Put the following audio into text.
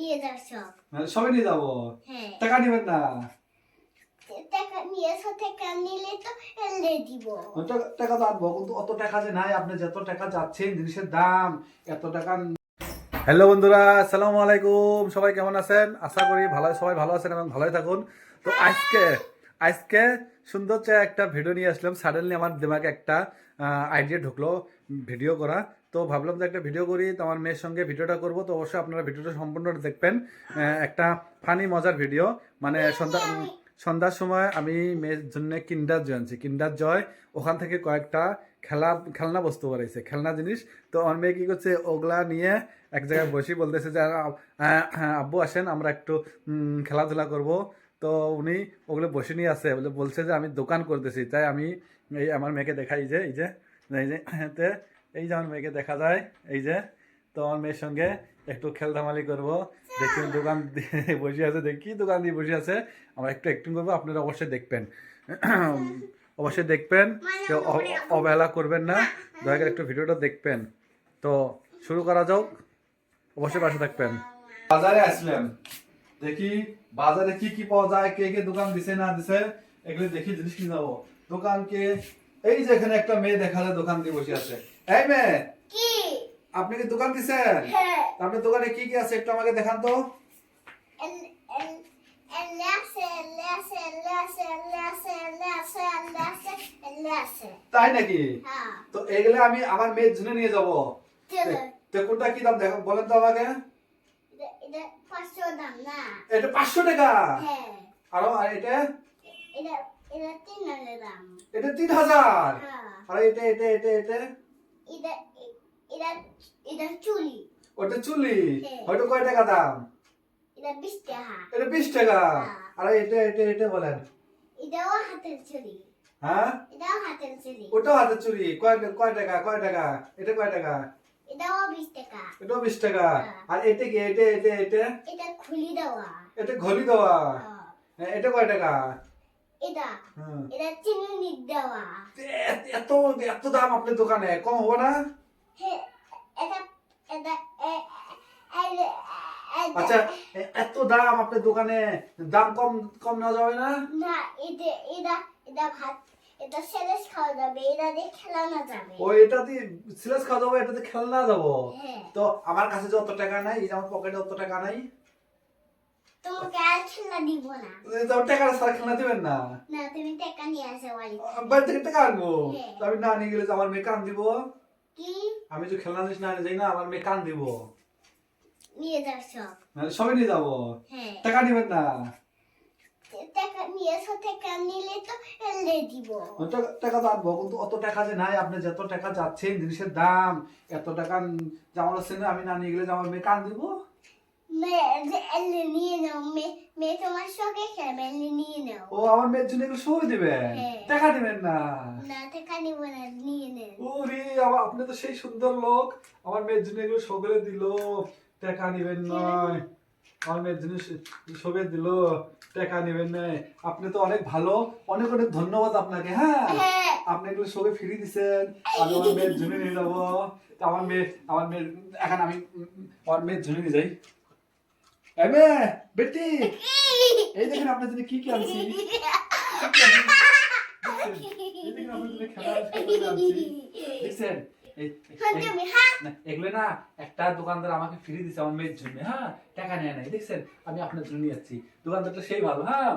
নিয়ে যাও সব মানে সবাই নিয়ে যাব। হ্যাঁ। টাকা নেবেন না। টাকা নিয়ে টাকা নিলে তো এলে দিব। টাকা- টাকা তো আনব কিন্তু অত টাকা যে নাই আপনি যত টাকা যাচ্ছেন জিনিসের দাম এত টাকা হ্যালো বন্ধুরা আসসালামু আলাইকুম সবাই কেমন আছেন? আশা করি ভালো সবাই ভালো আছেন এবং ভালোই থাকুন। তো আজকে আজকে সুন্দর চেয়ে একটা ভিডিও নিয়ে আসলাম। সাডেনলি আমার দিমাগে একটা আইডিয়া ঢুকলো ভিডিও করা। তো ভাবলাম যে একটা ভিডিও করি তো আমার মেয়ের সঙ্গে ভিডিওটা করব। তো অবশ্যই আপনারা ভিডিওটা সম্পূর্ণ দেখবেন। একটা ফানি মজার ভিডিও মানে সন্ধ্যা সন্ধ্যার সময় আমি মেয়ের জন্য কিন্ডার জয় আনছি। কিন্ডার জয় ওখান থেকে কয়েকটা খেলা খেলনা বস্তু বাড়াইছে খেলনা জিনিস। তো আমার মেয়ে কী করছে ওগুলা নিয়ে এক জায়গায় বসি বলতেছে যে আব্বু আসেন আমরা একটু খেলাধুলা করব। তো উনি ওগুলো বসে নিয়ে আসে বলে বলছে যে আমি দোকান করতেছি। তাই আমি এই আমার মেয়েকে দেখাই যে এই যে এই যে এই যে আমার মেয়েকে দেখা যায়, এই যে, তো আমার মেয়ের সঙ্গে একটু খেলধামালি করব। দেখি দোকান বসে আছে, দেখি দোকান দিয়ে বসে আছে। আমরা একটু অ্যাক্টিং করব, আপনারা অবশ্যই দেখবেন। অবশ্যই দেখবেন কেউ অবহেলা করবেন না। দয়া করে একটু ভিডিওটা দেখবেন। তো শুরু করা যাক। অবশ্যই পাশে থাকবেন। বাজারে আসলাম। দেখি বাজারে কি কি পাওয়া যায়, কে কে দোকান দিছে, না দিছে, এগুলো দেখি জিনিস কিনে যাব। দোকানকে এই যে এখানে একটা মেয়ে দেখা যায় দোকান দিয়ে বসে আছে। এই মেয়ে কি? আপনি কি দোকান দিছেন? হ্যাঁ। আপনার দোকানে কি কি আছে একটু আমাকে দেখান তো। তাই নাকি? হ্যাঁ। তো এগুলো আমি আমার মেয়ের জন্য নিয়ে যাব। তো কোনটা কি দাম দেখো বলেন তো আমাকে। পাঁচশো এটা পাঁচশো টাকা? হ্যাঁ। আরও আর এটা এটা তিন হাজার হ্যাঁ। আর এটা এটা এটা এটা? এটা চুলি। ওটা চুলি? হ্যাঁ। কয় টাকা দাম? এটা বিশ টাকা। এটা বিশ টাকা? হ্যাঁ। আর এটা এটা এটা বলেন। এটাও হাতের চুলি। হ্যাঁ? এটাও হাতের চুলি। ওটাও হাতের চুরি কয় কয় টাকা কয় টাকা? এটা কয় টাকা? এটাও বিশ টাকা। এটাও বিশ টাকা। আর এটা কি এটা এটা এটা? এটা খুলি দেওয়া। এটা দেওয়া। হ্যাঁ, এটা কয় টাকা? এটা। এটা চিনি দেওয়া। এত এত দাম আপনার দোকানে কম হব না? এটা এটা আচ্ছা এত দাম আপনার দোকানে দাম কম কম নেওয়া যাবে না? না এটা এটা এটা ভাত এটা সেরেস খাওয়া যাবে এটা দিয়ে খেলানো যাবে। ও এটা দিয়ে সিলেস খাওয়া যাব খেলনা যাব। হ্যাঁ। তো আমার কাছে যে অত টাকা নাই এই আমার পকেটে অত টাকা নাই। তোমাকে আর খেলা দিব না। এই টাকা সারা খেলনা দিবেন না? না তুমি টাকা নিয়ে আসো বাড়ি বাড়ি থেকে টাকা আনব? হ্যাঁ। আমি না নিয়ে গেলে তো আমার মেয়ে কান দিব? কি? আমি যে খেলনা জিনিস না এনে যাই না আমার মেয়ে কান দিব। নিয়ে যাও সব। নাহলে সবাই নিয়ে যাব? হ্যাঁ। টাকা নিবেন না? টাকা নিয়ে এসো টাকা নিলে তো এলে দিব। টাকা- টাকা তো আনব কিন্তু অত টাকা যে নাই আপনি যত টাকা যাচ্ছেন জিনিসের দাম এত টাকা জামার হচ্ছে না আমি না নিয়ে গেলে আমার মেয়ে কান দিব? মেয়ে যে এলে নিয়ে নাও মেয়ে মেয়ে তোমার সঙ্গে খেলবে নিয়ে নাও ও আমার মেয়ের জন্য এগুলো সবই দিবেন। টাকা দিবেন না না টাকা নিব না নিয়ে নেন ওরে আবার আপনি তো সেই সুন্দর লোক আমার মেয়ের জন্য এগুলো দিল টাকা নিবেন নয় আমার মেয়ের জন্য সবে দিল টাকা নিবেন নয় আপনি তো অনেক ভালো অনেক অনেক ধন্যবাদ আপনাকে হ্যাঁ হ্যাঁ আপনি এগুলো সবে ফিরে দিছেন আমি আমার মেয়ের জন্য নিয়ে যাব আমার মেয়ে আমার মেয়ের এখন আমি আমার মেয়ের জন্য নিয়ে যাই এ মেয়ে বেটি। এই দেখেন আপনার জন্য কি কি আনছি? দেখছেন? এগুলো না একটা দোকানদার আমাকে ফ্রি দিচ্ছে আমার মেয়ের জন্য হ্যাঁ? টাকা নেয় নাই দেখছেন? আমি আপনার জন্য নিয়ে যাচ্ছি দোকানদারটা সেই ভালো হ্যাঁ?